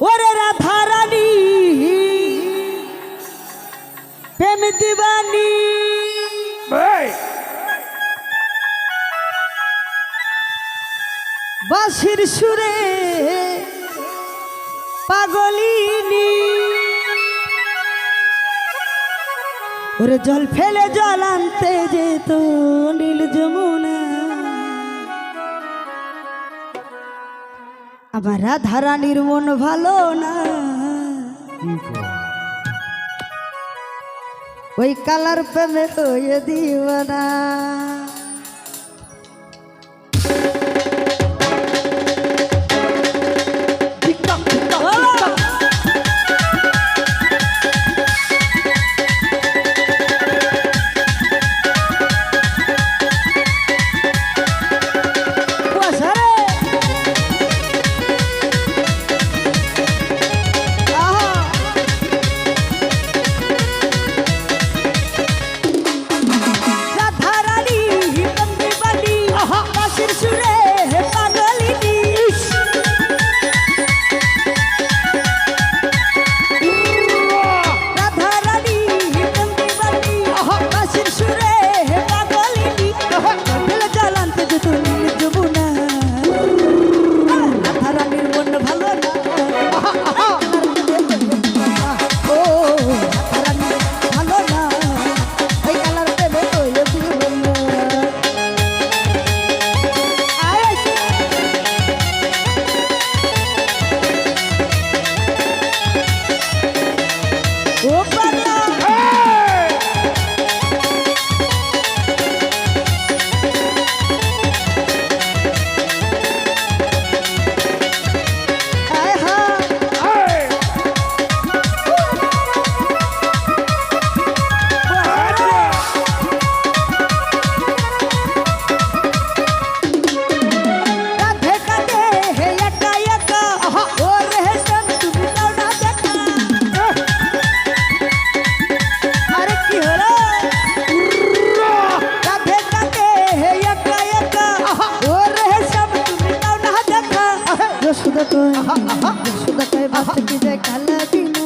ওরে রাধা রানী। প্রেম দিবানি। বাসির সুরে পাগলিনী। ওরে জল ফেলে জল আনতে যেত নীল যমুনা। আবার রাধা রানীর মন ভালো না। ওই কালার প্রেমে হয়ে না 하나, 하나. সুদা কয় সুদা কয় বাচ্চা কি দেখালা দিনা